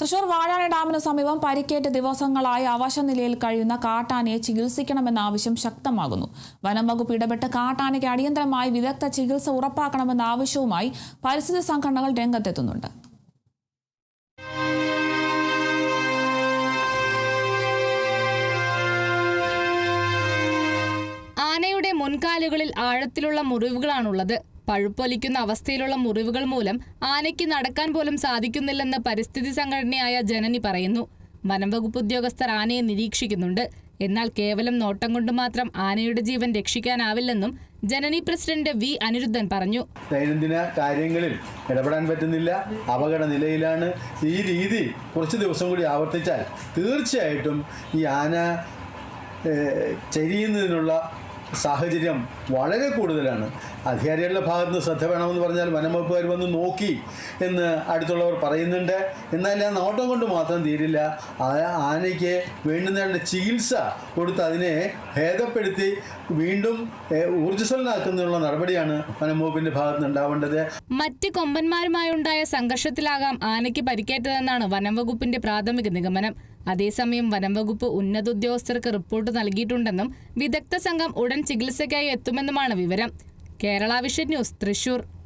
തൃശൂർ വാഴാന ഡാമിന് സമീപം പരിക്കേറ്റ് ദിവസങ്ങളായി അവശനിലയിൽ കഴിയുന്ന കാട്ടാനയെ ചികിത്സിക്കണമെന്ന ആവശ്യം ശക്തമാകുന്നു. വനം വകുപ്പ് ഇടപെട്ട് കാട്ടാനയ്ക്ക് അടിയന്തരമായി വിദഗ്ധ ചികിത്സ ഉറപ്പാക്കണമെന്ന ആവശ്യവുമായി പരിസ്ഥിതി സംഘടനകൾ രംഗത്തെത്തുന്നുണ്ട്. ആനയുടെ മുൻകാലുകളിൽ ആഴത്തിലുള്ള മുറിവുകളാണുള്ളത്. പഴുപ്പൊലിക്കുന്ന അവസ്ഥയിലുള്ള മുറിവുകൾ മൂലം ആനയ്ക്ക് നടക്കാൻ പോലും സാധിക്കുന്നില്ലെന്ന് പരിസ്ഥിതി സംഘടനയായ ജനനി പറയുന്നു. വനംവകുപ്പ് ഉദ്യോഗസ്ഥർ ആനയെ നിരീക്ഷിക്കുന്നുണ്ട്. എന്നാൽ കേവലം നോട്ടം കൊണ്ട് മാത്രം ആനയുടെ ജീവൻ രക്ഷിക്കാനാവില്ലെന്നും ജനനി പ്രസിഡന്റ് വി അനിരുദ്ധൻ പറഞ്ഞു. ദൈനംദിന കാര്യങ്ങളിൽ ഇടപെടാൻ പറ്റുന്നില്ല അപകട നിലയിലാണ്. ഈ രീതി കുറച്ച് ദിവസം കൂടി ആവർത്തിച്ചാൽ തീർച്ചയായിട്ടും ഈ ആന ചരിയുന്നതിനുള്ള സാഹചര്യം വളരെ കൂടുതലാണ്. അധികാരികളുടെ ഭാഗത്ത് നിന്ന് ശ്രദ്ധ വേണമെന്ന് പറഞ്ഞാൽ വനംവകുപ്പുകാർ വന്ന് നോക്കി എന്ന് അടുത്തുള്ളവർ പറയുന്നുണ്ട്. എന്നാൽ ആ നോട്ടം കൊണ്ട് മാത്രം തീരില്ല. ആനയ്ക്ക് വേണ്ടുന്ന ചികിത്സ കൊടുത്ത് അതിനെ ഭേദപ്പെടുത്തി വീണ്ടും ഊർജസ്വലനാക്കുന്നതിനുള്ള നടപടിയാണ് വനംവകുപ്പിന്റെ ഭാഗത്ത് ഉണ്ടാവേണ്ടത്. മറ്റ് കൊമ്പന്മാരുമായുണ്ടായ സംഘർഷത്തിലാകാം ആനയ്ക്ക് പരിക്കേറ്റതെന്നാണ് വനംവകുപ്പിന്റെ പ്രാഥമിക നിഗമനം. അതേസമയം വനംവകുപ്പ് ഉന്നത ഉദ്യോഗസ്ഥർക്ക് റിപ്പോർട്ട് നൽകിയിട്ടുണ്ടെന്നും വിദഗ്ധ സംഘം ചികിത്സയ്ക്കായി എത്തുമെന്നുമാണ് വിവരം. Kerala vision news Thrissur.